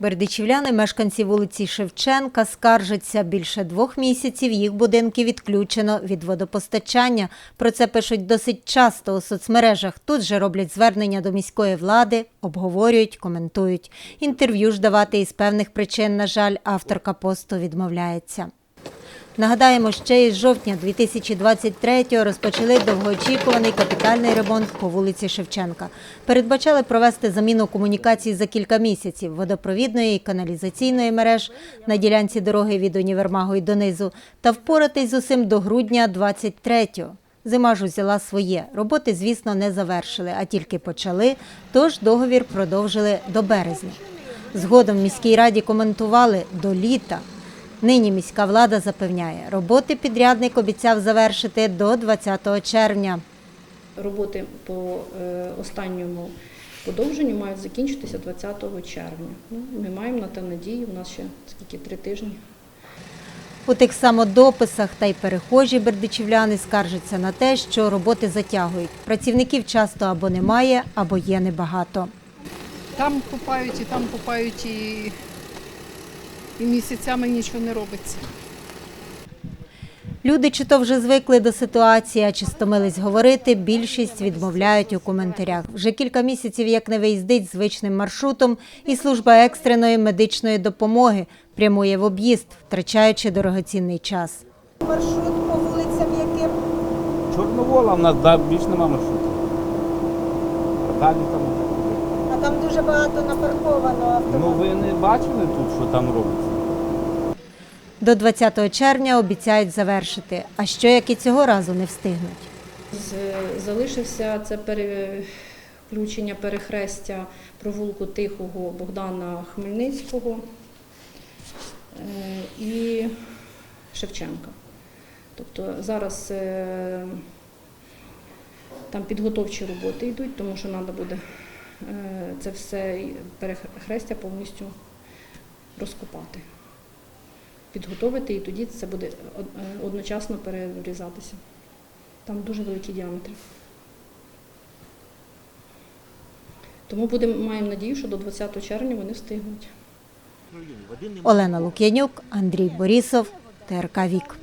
Бердичівляни, мешканці вулиці Шевченка, скаржаться. Більше двох місяців їх будинки відключено від водопостачання. Про це пишуть досить часто у соцмережах. Тут же роблять звернення до міської влади, обговорюють, коментують. Інтерв'ю ж давати із певних причин, на жаль, авторка посту відмовляється. Нагадаємо, ще із жовтня 2023-го розпочали довгоочікуваний капітальний ремонт по вулиці Шевченка. Передбачали провести заміну комунікацій за кілька місяців водопровідної і каналізаційної мереж на ділянці дороги від універмагу і донизу та впоратись з усім до грудня 23-го. Зима ж узяла своє. Роботи, звісно, не завершили, а тільки почали, тож договір продовжили до березня. Згодом в міській раді коментували до літа. Нині міська влада запевняє, роботи підрядник обіцяв завершити до 20 червня. Роботи по е, останньому подовженню мають закінчитися 20 червня. Ну, ми маємо на те надію, у нас ще скільки три тижні. У тих самодописах та й перехожі бердичівляни скаржаться на те, що роботи затягують. Працівників часто або немає, або є небагато. Там купають і там купають, і, і місяцями нічого не робиться. Люди чи то вже звикли до ситуації, а чи стомились говорити, більшість відмовляють у коментарях. Вже кілька місяців як не виїздить звичним маршрутом, і служба екстреної медичної допомоги прямує в об'їзд, втрачаючи дорогоцінний час. Маршрут по вулицям яким? Чорновола в нас да, більш нема маршруту. А далі там. А там дуже багато напарковано Ну автомобілів. Бачили тут, що там робиться? До 20 червня обіцяють завершити. А що як і цього разу не встигнуть? Залишився це переключення перехрестя провулку Тихого Богдана Хмельницького е, і Шевченка. Тобто зараз е, там підготовчі роботи йдуть, тому що треба буде е, це все перехрестя повністю розкопати. Підготовити і тоді це буде е, одночасно перерізатися. Там дуже великі діаметри. Тому будемо, маємо надію, що до 20 червня вони встигнуть. Олена Лук'янюк, Андрій Борісов, ТРК Вік.